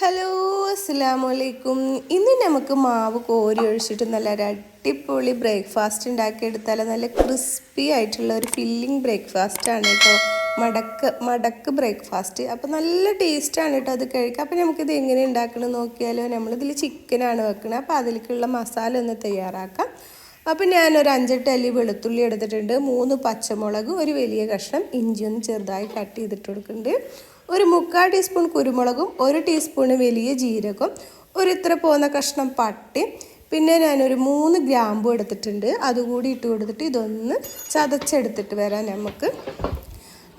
Hello അസ്സാമലൈക്കും ഇന്ന് നമുക്ക് മാവ് കോരി ഒഴിച്ചിട്ട് നല്ല അടിപൊളി ബ്രേക്ക്ഫാസ്റ്റ് ഉണ്ടാക്കിയെടുത്താൽ നല്ല ക്രിസ്പി ആയിട്ടുള്ള ഒരു ഫില്ലിംഗ് ബ്രേക്ക്ഫാസ്റ്റ് ആണ് കേട്ടോ മടക്ക് മടക്ക് ബ്രേക്ക്ഫാസ്റ്റ് അപ്പോൾ നല്ല ടേസ്റ്റാണ് കേട്ടോ അത് കഴിക്കുക അപ്പോൾ നമുക്കിത് എങ്ങനെ ഉണ്ടാക്കണമെന്ന് നോക്കിയാലോ? നമ്മളിതിൽ ചിക്കനാണ് വെക്കുന്നത് അപ്പോൾ അതിലേക്കുള്ള മസാല ഒന്ന് തയ്യാറാക്കാം. അപ്പോൾ ഞാനൊരു അഞ്ചെട്ട് അല്ലി വെളുത്തുള്ളി എടുത്തിട്ടുണ്ട്. മൂന്ന് പച്ചമുളക് ഒരു വലിയ കഷ്ണം ഇഞ്ചി ഒന്ന് ചെറുതായി കട്ട് ചെയ്തിട്ട് കൊടുക്കുന്നുണ്ട്. ഒരു മുക്കാൽ ടീസ്പൂൺ കുരുമുളകും ഒരു ടീസ്പൂൺ വലിയ ജീരകം ഒരു ഇത്ര പോകുന്ന കഷ്ണം പട്ടി പിന്നെ ഞാനൊരു മൂന്ന് ഗ്രാമ്പു എടുത്തിട്ടുണ്ട്. അതുകൂടി ഇട്ട് കൊടുത്തിട്ട് ഇതൊന്ന് ചതച്ചെടുത്തിട്ട് വരാം നമുക്ക്.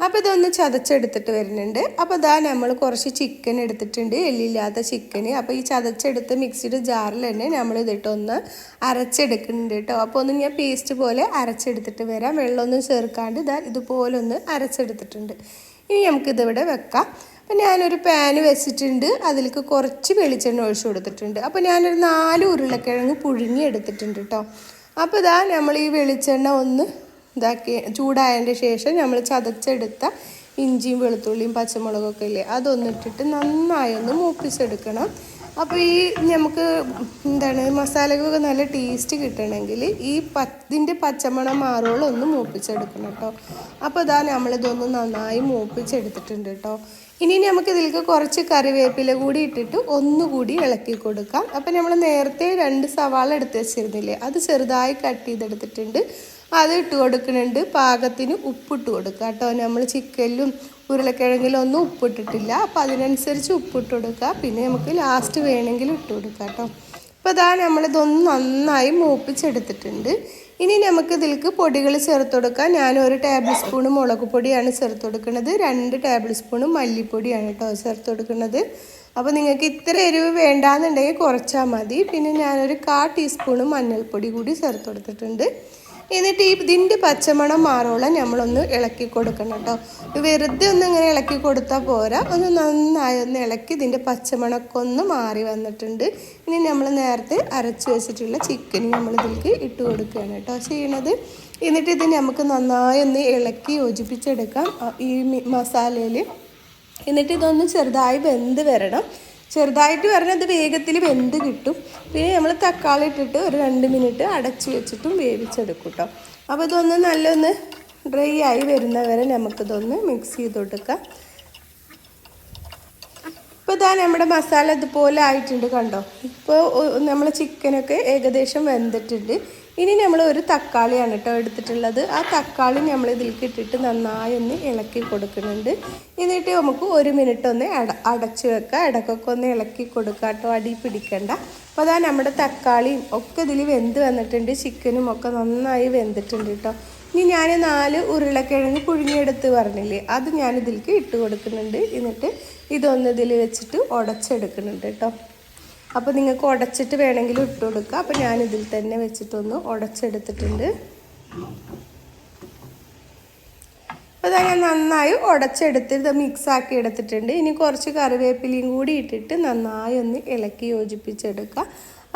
അപ്പോൾ ഇതൊന്ന് ചതച്ചെടുത്തിട്ട് വരുന്നുണ്ട്. അപ്പോൾ ഇതാ നമ്മൾ കുറച്ച് ചിക്കൻ എടുത്തിട്ടുണ്ട് എല്ലില്ലാത്ത ചിക്കന് അപ്പോൾ ഈ ചതച്ചെടുത്ത് മിക്സിയുടെ ജാറിൽ തന്നെ നമ്മൾ ഇതിട്ടൊന്ന് അരച്ചെടുക്കുന്നുണ്ട് കേട്ടോ. അപ്പോൾ ഒന്ന് ഞാൻ പേസ്റ്റ് പോലെ അരച്ചെടുത്തിട്ട് വരാം. വെള്ളമൊന്നും ചേർക്കാണ്ട് ഇതാ ഇതുപോലൊന്ന് അരച്ചെടുത്തിട്ടുണ്ട്. ഇനി നമുക്കിതിവിടെ വെക്കാം. അപ്പം ഞാനൊരു പാന് വെച്ചിട്ടുണ്ട്. അതിലേക്ക് കുറച്ച് വെളിച്ചെണ്ണ ഒഴിച്ചു കൊടുത്തിട്ടുണ്ട്. അപ്പോൾ ഞാനൊരു നാല് ഉരുളക്കിഴങ്ങ് പുഴുങ്ങി എടുത്തിട്ടുണ്ട് കേട്ടോ അപ്പോൾ ഇതാ നമ്മൾ ഈ വെളിച്ചെണ്ണ ഒന്ന് ഇതാക്കി ചൂടായതിന്റെ ശേഷം നമ്മൾ ചതച്ചെടുത്ത ഇഞ്ചിയും വെളുത്തുള്ളിയും പച്ചമുളകൊക്കെ ഇല്ലേ അതൊന്നിട്ടിട്ട് നന്നായി ഒന്ന് മൂപ്പിച്ചെടുക്കണം. അപ്പോൾ ഈ നമുക്ക് എന്താണ് മസാലക്കൊക്കെ നല്ല ടേസ്റ്റ് കിട്ടണമെങ്കിൽ ഈ പ ഇതിന്റെ പച്ചമണം മാറോളം ഒന്ന് മൂപ്പിച്ചെടുക്കണം കേട്ടോ അപ്പോൾ ഇതാ നമ്മളിതൊന്ന് നന്നായി മൂപ്പിച്ചെടുത്തിട്ടുണ്ട് കേട്ടോ ഇനി നമുക്ക് ഇതിലേക്ക് കുറച്ച് കറിവേപ്പില കൂടി ഇട്ടിട്ട് ഒന്നുകൂടി ഇളക്കി കൊടുക്കാം. അപ്പോൾ നമ്മൾ നേരത്തെ രണ്ട് സവാള എടുത്ത് വെച്ചിരുന്നില്ലേ അത് ചെറുതായി കട്ട് ചെയ്തെടുത്തിട്ടുണ്ട്. അത് ഇട്ട് കൊടുക്കുന്നുണ്ട്. പാകത്തിന് ഉപ്പിട്ട് കൊടുക്കുക കേട്ടോ നമ്മൾ ചിക്കനിലും ഉരുളക്കിഴങ്ങിലും ഒന്നും ഉപ്പിട്ടിട്ടില്ല. അപ്പോൾ അതിനനുസരിച്ച് ഉപ്പിട്ട് കൊടുക്കുക പിന്നെ നമുക്ക് ലാസ്റ്റ് വേണമെങ്കിൽ ഇട്ട് കൊടുക്കുക കേട്ടോ അപ്പോൾ അതാ നമ്മളിതൊന്ന് നന്നായി മൂപ്പിച്ചെടുത്തിട്ടുണ്ട്. ഇനി നമുക്ക് ഇതിലേക്ക് പൊടികൾ ചേർത്ത് കൊടുക്കാം. ഞാൻ ഒരു ടേബിൾ സ്പൂൺ മുളക് പൊടിയാണ് ചേർത്ത് കൊടുക്കുന്നത്. രണ്ട് ടേബിൾ സ്പൂൺ മല്ലിപ്പൊടിയാണ് കേട്ടോ ചേർത്ത് കൊടുക്കുന്നത്. അപ്പോൾ നിങ്ങൾക്ക് ഇത്ര എരിവ് വേണ്ടാന്നുണ്ടെങ്കിൽ കുറച്ചാൽ മതി. പിന്നെ ഞാനൊരു കാ ടീസ്പൂൺ മഞ്ഞൾപ്പൊടി കൂടി ചേർത്ത് കൊടുത്തിട്ടുണ്ട്. എന്നിട്ട് ഈ ഇതിന്റെ പച്ചമണം മാറോളം നമ്മളൊന്ന് ഇളക്കി കൊടുക്കണം കേട്ടോ. വെറുതെ ഒന്ന് ഇങ്ങനെ ഇളക്കി കൊടുത്താൽ പോരാ. ഒന്ന് നന്നായി ഒന്ന് ഇളക്കി ഇതിന്റെ പച്ചമണമൊക്കെ ഒന്ന് മാറി വന്നിട്ടുണ്ട്. ഇനി നമ്മൾ നേരത്തെ അരച്ച് വെച്ചിട്ടുള്ള ചിക്കൻ നമ്മൾ ഇതിലേക്ക് ഇട്ട് കൊടുക്കുകയാണ് കേട്ടോ ചെയ്യണത്. എന്നിട്ട് ഇത് നമുക്ക് നന്നായി ഒന്ന് ഇളക്കി യോജിപ്പിച്ചെടുക്കാം ഈ മസാലയിൽ. എന്നിട്ട് ഇതൊന്ന് ചെറുതായി വെന്ത് വരണം. ചെറുതായിട്ട് പറഞ്ഞത് വേഗത്തിൽ വെന്ത് കിട്ടും. പിന്നെ നമ്മൾ തക്കാളി ഇട്ടിട്ട് ഒരു രണ്ട് മിനിറ്റ് അടച്ച് വെച്ചിട്ടും വേവിച്ചെടുക്കും കേട്ടോ അപ്പോൾ ഇതൊന്ന് നല്ലൊന്ന് ഡ്രൈ ആയി വരുന്നവരെ നമുക്കിതൊന്ന് മിക്സ് ചെയ്ത് കൊടുക്കാം. ഇപ്പോൾ ഇതാ നമ്മുടെ മസാല ഇതുപോലെ ആയിട്ടുണ്ട് കണ്ടോ? ഇപ്പോൾ നമ്മൾ ചിക്കനൊക്കെ ഏകദേശം വെന്തിട്ടുണ്ട്. ഇനി നമ്മൾ ഒരു തക്കാളിയാണ് കേട്ടോ എടുത്തിട്ടുള്ളത്. ആ തക്കാളി നമ്മൾ ഇതിലേക്ക് ഇട്ടിട്ട് നന്നായി ഒന്ന് ഇളക്കി കൊടുക്കുന്നുണ്ട്. എന്നിട്ട് നമുക്ക് ഒരു മിനിറ്റ് ഒന്ന് അട അടച്ച് വെക്കുക. ഇടക്കൊക്കെ ഒന്ന് ഇളക്കി കൊടുക്കുക കേട്ടോ. അടി പിടിക്കണ്ട. അപ്പോൾ അതാ നമ്മുടെ തക്കാളിയും ഒക്കെ ഇതിൽ വെന്ത് വന്നിട്ടുണ്ട്. ചിക്കനും ഒക്കെ നന്നായി വെന്തിട്ടുണ്ട് കേട്ടോ. ഇനി ഞാൻ നാല് ഉരുളക്കിഴങ്ങ് പുഴുങ്ങിയെടുത്ത് പറഞ്ഞില്ലേ? അത് ഞാൻ ഇതിലേക്ക് ഇട്ട് കൊടുക്കുന്നുണ്ട്. എന്നിട്ട് ഇതൊന്ന് ഇതിൽ വെച്ചിട്ട് ഉടച്ചെടുക്കുന്നുണ്ട് കേട്ടോ. അപ്പോൾ നിങ്ങൾക്ക് ഉടച്ചിട്ട് വേണമെങ്കിൽ ഇട്ട് കൊടുക്കുക. അപ്പോൾ ഞാൻ ഇതിൽ തന്നെ വെച്ചിട്ടൊന്ന് ഉടച്ചെടുത്തിട്ടുണ്ട്. അപ്പോൾ ഞാൻ നന്നായി ഉടച്ചെടുത്ത് ഇത് മിക്സ് ആക്കി എടുത്തിട്ടുണ്ട്. ഇനി കുറച്ച് കറിവേപ്പിലയും കൂടി ഇട്ടിട്ട് നന്നായി ഒന്ന് ഇളക്കി യോജിപ്പിച്ചെടുക്കുക.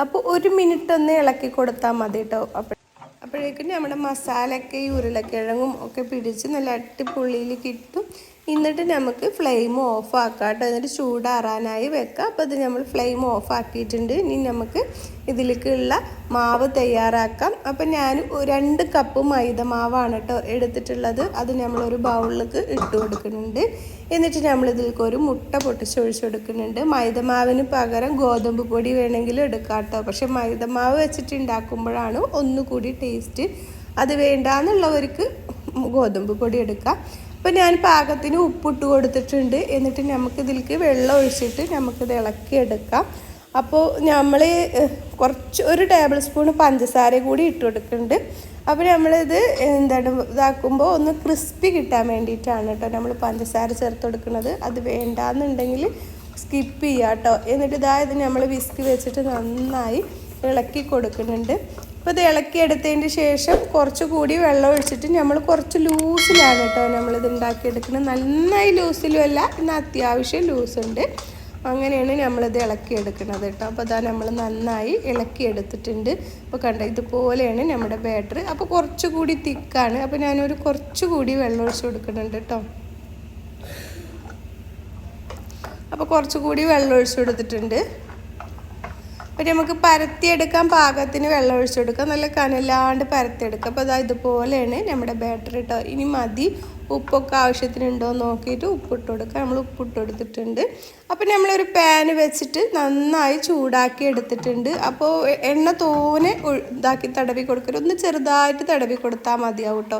അപ്പോൾ ഒരു മിനിറ്റ് ഒന്ന് ഇളക്കി കൊടുത്താൽ മതി കേട്ടോ. അപ്പോൾ അപ്പോഴേക്കും നമ്മുടെ മസാലയൊക്കെ ഈ ഉരുളക്കിഴങ്ങും ഒക്കെ പിടിച്ച് നല്ല അട്ടിപ്പുള്ളിയിൽ കിട്ടും. എന്നിട്ട് നമുക്ക് ഫ്ലെയിം ഓഫ് ആക്കാം കേട്ടോ എന്നിട്ട് ചൂടാറാനായി വെക്കാം. അപ്പോൾ ഇത് നമ്മൾ ഫ്ലെയിം ഓഫ് ആക്കിയിട്ടുണ്ട്. ഇനി നമുക്ക് ഇതിലേക്കുള്ള മാവ് തയ്യാറാക്കാം. അപ്പം ഞാൻ രണ്ട് കപ്പ് മൈദ മാവാണ് കേട്ടോ എടുത്തിട്ടുള്ളത്. അത് നമ്മളൊരു ബൗളിലേക്ക് ഇട്ട് കൊടുക്കുന്നുണ്ട്. എന്നിട്ട് നമ്മൾ ഇതിലേക്ക് ഒരു മുട്ട പൊട്ടിച്ചൊഴിച്ച് കൊടുക്കുന്നുണ്ട്. മൈദമാവിന് പകരം ഗോതമ്പ് പൊടി വേണമെങ്കിലും എടുക്കാം കേട്ടോ പക്ഷെ മൈദമാവ് വെച്ചിട്ട് ഉണ്ടാക്കുമ്പോഴാണ് ഒന്നുകൂടി ടേസ്റ്റ് അത് വേണ്ടാന്നുള്ളവർക്ക് ഗോതമ്പ് പൊടി എടുക്കാം. അപ്പോൾ ഞാൻ പാകത്തിന് ഉപ്പിട്ട് കൊടുത്തിട്ടുണ്ട്. എന്നിട്ട് നമുക്ക് ഇതിലേക്ക് വെള്ളം ഒഴിച്ചിട്ട് നമുക്കിത് ഇളക്കിയെടുക്കാം. അപ്പോൾ നമ്മൾ കുറച്ച് ഒരു ടേബിൾ സ്പൂൺ പഞ്ചസാര കൂടി ഇട്ട് കൊടുക്കുന്നുണ്ട്. അപ്പോൾ നമ്മളിത് എന്താണ് ഇതാക്കുമ്പോൾ ഒന്ന് ക്രിസ്പി കിട്ടാൻ വേണ്ടിയിട്ടാണ് കേട്ടോ നമ്മൾ പഞ്ചസാര ചേർത്ത് കൊടുക്കുന്നത്. അത് വേണ്ടാന്നുണ്ടെങ്കിൽ സ്കിപ്പ് ചെയ്യുക കേട്ടോ. എന്നിട്ട് ഇതായത് നമ്മൾ വിസ്ക് വെച്ചിട്ട് നന്നായി ഇളക്കി കൊടുക്കുന്നുണ്ട്. അപ്പോൾ ഇത് ഇളക്കിയെടുത്തതിന് ശേഷം കുറച്ച് കൂടി വെള്ളം ഒഴിച്ചിട്ട് നമ്മൾ കുറച്ച് ലൂസിലാണ് കേട്ടോ നമ്മളിത് ഉണ്ടാക്കിയെടുക്കുന്നത്. നന്നായി ലൂസിലും അല്ല എന്നാൽ അത്യാവശ്യം ലൂസുണ്ട്. അങ്ങനെയാണ് നമ്മളിത് ഇളക്കിയെടുക്കുന്നത് കേട്ടോ. അപ്പോൾ അതാ നമ്മൾ നന്നായി ഇളക്കിയെടുത്തിട്ടുണ്ട്. അപ്പോൾ കണ്ട ഇതുപോലെയാണ് നമ്മുടെ ബാറ്റർ അപ്പോൾ കുറച്ചുകൂടി തിക്കാണ്. അപ്പോൾ ഞാനൊരു കുറച്ചുകൂടി വെള്ളം ഒഴിച്ച് കൊടുക്കുന്നുണ്ട് കേട്ടോ. അപ്പോൾ കുറച്ചുകൂടി വെള്ളം ഒഴിച്ച് കൊടുത്തിട്ടുണ്ട്. അപ്പം നമുക്ക് പരത്തിയെടുക്കാൻ പാകത്തിന് വെള്ളം ഒഴിച്ചു കൊടുക്കാം നല്ല കനലാണ്ട് പരത്തിയെടുക്കാം. അപ്പോൾ അതാ ഇതുപോലെയാണ് നമ്മുടെ ബാറ്ററി കേട്ടോ ഇനി മതി. ഉപ്പൊക്കെ ആവശ്യത്തിനുണ്ടോ എന്ന് നോക്കിയിട്ട് ഉപ്പിട്ട് കൊടുക്കുക നമ്മൾ ഉപ്പിട്ട് കൊടുത്തിട്ടുണ്ട്. അപ്പം നമ്മളൊരു പാന് വെച്ചിട്ട് നന്നായി ചൂടാക്കി എടുത്തിട്ടുണ്ട്. അപ്പോൾ എണ്ണ തോനെ ഇതാക്കി തടവി കൊടുക്കരുത്. ഒന്ന് ചെറുതായിട്ട് തടവി കൊടുത്താൽ മതിയാവും കേട്ടോ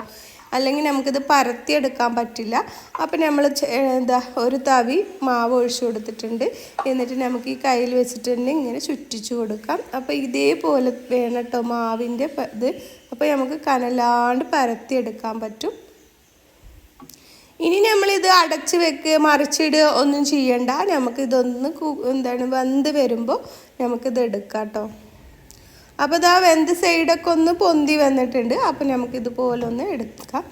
അല്ലെങ്കിൽ നമുക്കിത് പരത്തിയെടുക്കാൻ പറ്റില്ല. അപ്പം നമ്മൾ എന്താ ഒരു തവി മാവ് ഒഴിച്ചു കൊടുത്തിട്ടുണ്ട്. എന്നിട്ട് നമുക്ക് ഈ കയ്യിൽ വെച്ചിട്ടുണ്ട് ഇങ്ങനെ ചുറ്റിച്ചു കൊടുക്കാം. അപ്പോൾ ഇതേപോലെ വേണം കേട്ടോ മാവിന്റെ ഇത്. അപ്പോൾ നമുക്ക് കനലാണ്ട് പരത്തിയെടുക്കാൻ പറ്റും. ഇനി നമ്മളിത് അടച്ച് വെക്കുക മറിച്ചിടുക ഒന്നും ചെയ്യണ്ട. നമുക്കിതൊന്ന് എന്താണ് വന്ന് വരുമ്പോൾ നമുക്കിത് എടുക്കാം കേട്ടോ. അപ്പോൾ ഇതാ വെന്ത് സൈഡൊക്കെ ഒന്ന് പൊന്തി വന്നിട്ടുണ്ട്. അപ്പോൾ നമുക്ക് ഇതുപോലെ ഒന്ന് എടുക്കാം.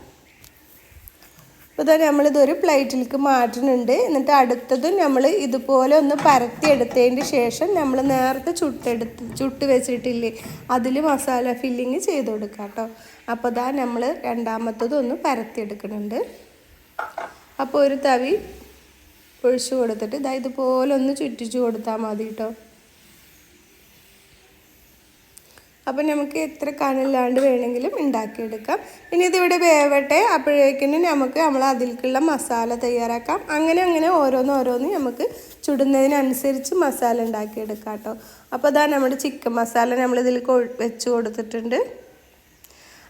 അപ്പോൾ ഇതാ നമ്മളിതൊരു പ്ലേറ്റിലേക്ക് മാറ്റുന്നുണ്ട്. എന്നിട്ട് അടുത്തത് നമ്മൾ ഇതുപോലെ ഒന്ന് പരത്തി എടുത്തതിന് ശേഷം നമ്മൾ നേരത്തെ ചുട്ടെടുത്ത് ചുട്ട് വെച്ചിട്ടില്ലേ അതിൽ മസാല ഫില്ലിങ് ചെയ്ത് കൊടുക്കാം കേട്ടോ. അപ്പോൾ ഇതാ നമ്മൾ രണ്ടാമത്തത് ഒന്ന് പരത്തിയെടുക്കുന്നുണ്ട് അപ്പോൾ ഒരു തവി ഒഴിച്ചു കൊടുത്തിട്ട് ഇതാ ഇതുപോലെ ഒന്ന് ചുറ്റിച്ചു കൊടുത്താൽ മതി കേട്ടോ. അപ്പം നമുക്ക് എത്ര കനല്ലാണ്ട് വേണമെങ്കിലും ഉണ്ടാക്കിയെടുക്കാം. ഇനി ഇതിവിടെ വേവട്ടെ അപ്പോഴേക്കിനും നമുക്ക് നമ്മൾ അതിലേക്കുള്ള മസാല തയ്യാറാക്കാം. അങ്ങനെ അങ്ങനെ ഓരോന്ന് ഓരോന്ന് നമുക്ക് ചുടുന്നതിനനുസരിച്ച് മസാല ഉണ്ടാക്കിയെടുക്കാം കേട്ടോ. അപ്പോൾ അതാ നമ്മുടെ ചിക്കൻ മസാല നമ്മളിതിൽ വെച്ച് കൊടുത്തിട്ടുണ്ട്.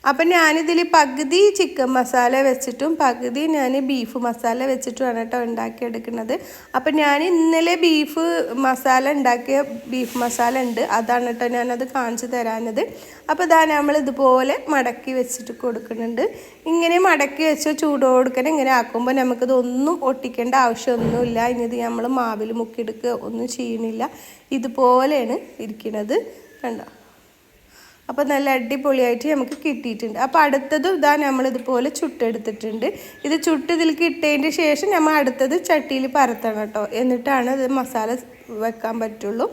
അപ്പം ഞാനിതിൽ പകുതി ചിക്കൻ മസാല വെച്ചിട്ടും പകുതി ഞാൻ ബീഫ് മസാല വെച്ചിട്ടുമാണ് കേട്ടോ ഉണ്ടാക്കിയെടുക്കുന്നത്. അപ്പം ഞാൻ ഇന്നലെ ബീഫ് മസാല ഉണ്ടാക്കിയ ബീഫ് മസാല ഉണ്ട് അതാണ് കേട്ടോ ഞാനത് കാണിച്ചു തരാനത് അപ്പോൾ ഇതാ നമ്മൾ ഇതുപോലെ മടക്കി വെച്ചിട്ട് കൊടുക്കുന്നുണ്ട്. ഇങ്ങനെ മടക്കി വെച്ച് ചൂടോടുക്കനെ ഇങ്ങനെ ആക്കുമ്പോൾ നമുക്കിതൊന്നും ഒട്ടിക്കേണ്ട ആവശ്യമൊന്നുമില്ല. ഇനി ഇത് നമ്മൾ മാവിൽ മുക്കിയെടുക്കുക ഒന്നും ചെയ്യണില്ല. ഇതുപോലെയാണ് ഇരിക്കുന്നത് കണ്ടോ? അപ്പോൾ നല്ല അടിപൊളിയായിട്ട് നമുക്ക് കിട്ടിയിട്ടുണ്ട്. അപ്പോൾ അടുത്തതും ഇതാ നമ്മൾ ഇതുപോലെ ചുട്ടെടുത്തിട്ടുണ്ട്. ഇത് ചുട്ട് ഇതിലേക്ക് ഇട്ടതിന്റെ ശേഷം നമ്മൾ അടുത്തത് ചട്ടിയിൽ പരത്തണം കേട്ടോ. എന്നിട്ടാണ് ഇത് മസാല വെക്കാൻ പറ്റുള്ളൂ.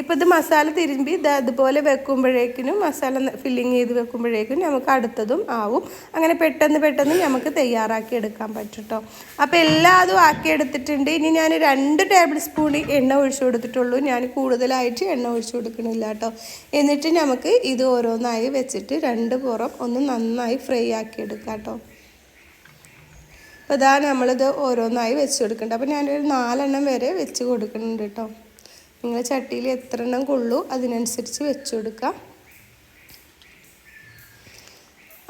ഇപ്പോൾ ഇത് മസാല തിരുമ്പി ഇത് അതുപോലെ വെക്കുമ്പോഴേക്കിനും മസാല ഫില്ലിങ് ചെയ്ത് വെക്കുമ്പോഴേക്കും നമുക്ക് അടുത്തതും ആവും. അങ്ങനെ പെട്ടെന്ന് പെട്ടെന്ന് നമുക്ക് തയ്യാറാക്കി എടുക്കാൻ പറ്റും കേട്ടോ അപ്പോൾ എല്ലാതും ആക്കി എടുത്തിട്ടുണ്ട്. ഇനി ഞാൻ രണ്ട് ടേബിൾ സ്പൂൺ എണ്ണ ഒഴിച്ചു കൊടുത്തിട്ടുള്ളൂ. ഞാൻ കൂടുതലായിട്ട് എണ്ണ ഒഴിച്ചു കൊടുക്കണില്ല കേട്ടോ എന്നിട്ട് നമുക്ക് ഇത് ഓരോന്നായി വെച്ചിട്ട് രണ്ട് പുറം ഒന്ന് നന്നായി ഫ്രൈ ആക്കി എടുക്കാം കേട്ടോ അപ്പോൾ ഇതാ നമ്മളിത് ഓരോന്നായി വെച്ച് കൊടുക്കുന്നുണ്ട് അപ്പോൾ ഞാനൊരു നാലെണ്ണം വരെ വെച്ച് കൊടുക്കുന്നുണ്ട് കേട്ടോ നിങ്ങൾ ചട്ടിയിൽ എത്ര എണ്ണം കൊള്ളൂ അതിനനുസരിച്ച് വെച്ച് കൊടുക്കുക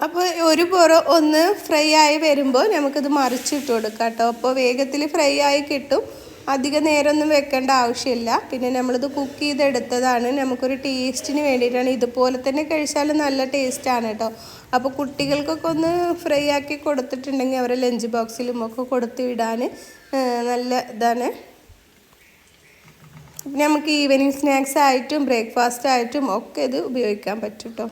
അപ്പോൾ ഒരു പുറം ഒന്ന് ഫ്രൈ ആയി വരുമ്പോൾ നമുക്കിത് മറിച്ചിട്ട് കൊടുക്കാം കേട്ടോ അപ്പോൾ വേഗത്തിൽ ഫ്രൈ ആയി കിട്ടും. അധിക നേരമൊന്നും വെക്കേണ്ട ആവശ്യമില്ല. പിന്നെ നമ്മളിത് കുക്ക് ചെയ്തെടുത്തതാണ്. നമുക്കൊരു ടേസ്റ്റിന് വേണ്ടിയിട്ടാണ്. ഇതുപോലെ തന്നെ കഴിച്ചാൽ നല്ല ടേസ്റ്റാണ് കേട്ടോ അപ്പോൾ കുട്ടികൾക്കൊക്കെ ഒന്ന് ഫ്രൈ ആക്കി കൊടുത്തിട്ടുണ്ടെങ്കിൽ അവരെ ലഞ്ച് ബോക്സിലും ഒക്കെ കൊടുത്തു വിടാൻ നല്ല ഇതാണ്. നമുക്ക് ഈവനിങ് സ്നാക്സ് ആയിട്ടും ബ്രേക്ക്ഫാസ്റ്റ് ആയിട്ടും ഒക്കെ ഇത് ഉപയോഗിക്കാൻ പറ്റും കേട്ടോ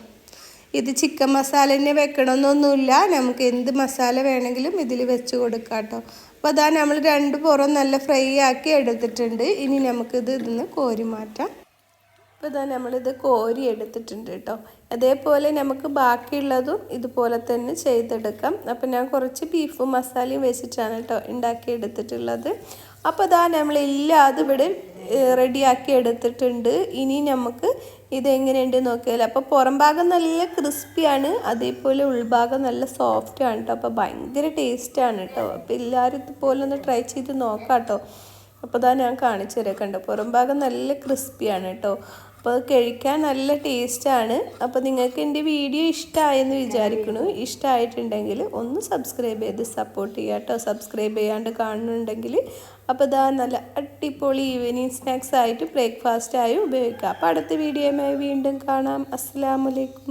ഇത് ചിക്കൻ മസാല തന്നെ വെക്കണമെന്നൊന്നുമില്ല നമുക്ക് എന്ത് മസാല വേണമെങ്കിലും ഇതിൽ വെച്ച് കൊടുക്കാം കേട്ടോ അപ്പോൾ അതാ നമ്മൾ രണ്ട് പുറം നല്ല ഫ്രൈ ആക്കി എടുത്തിട്ടുണ്ട്. ഇനി നമുക്കിത് ഇതിന്ന് കോരി മാറ്റാം. അപ്പോൾ ഇതാ നമ്മളിത് കോരി എടുത്തിട്ടുണ്ട് കേട്ടോ അതേപോലെ നമുക്ക് ബാക്കിയുള്ളതും ഇതുപോലെ തന്നെ ചെയ്തെടുക്കാം. അപ്പോൾ ഞാൻ കുറച്ച് ബീഫും മസാലയും വെച്ചിട്ടാണ് കേട്ടോ ഉണ്ടാക്കി എടുത്തിട്ടുള്ളത്. അപ്പോൾ ഇതാ നമ്മളെല്ലാം ഇവിടെ റെഡിയാക്കി എടുത്തിട്ടുണ്ട് ഇനി നമുക്ക് ഇതെങ്ങനെയുണ്ട് നോക്കിയാൽ അപ്പോൾ പുറം ഭാഗം നല്ല ക്രിസ്പിയാണ് അതേപോലെ ഉൾഭാഗം നല്ല സോഫ്റ്റ് ആണ് കേട്ടോ അപ്പോൾ ഭയങ്കര ടേസ്റ്റാണ് കേട്ടോ അപ്പോൾ എല്ലാവരും ഇതുപോലെ ഒന്ന് ട്രൈ ചെയ്ത് നോക്കാം കേട്ടോ അപ്പോൾ ഞാൻ കാണിച്ചു തരാം കണ്ടോ. പുറം ഭാഗം നല്ല ക്രിസ്പിയാണ് കേട്ടോ അപ്പോൾ കഴിക്കാൻ നല്ല ടേസ്റ്റാണ്. അപ്പോൾ നിങ്ങൾക്ക് എന്റെ വീഡിയോ ഇഷ്ടമായെന്ന് വിചാരിക്കുന്നു. ഇഷ്ടമായിട്ടുണ്ടെങ്കിൽ ഒന്ന് സബ്സ്ക്രൈബ് ചെയ്ത് സപ്പോർട്ട് ചെയ്യുക കേട്ടോ. സബ്സ്ക്രൈബ് ചെയ്യാണ്ട് കാണുന്നുണ്ടെങ്കിൽ അപ്പോൾ ഇതാ നല്ല അടിപൊളി ഈവനിങ് സ്നാക്സ് ആയിട്ട് ബ്രേക്ക്ഫാസ്റ്റ് ആയി ഉപയോഗിക്കാം. അപ്പോൾ അടുത്ത വീഡിയോയുമായി വീണ്ടും കാണാം. അസ്സാം വലൈക്കും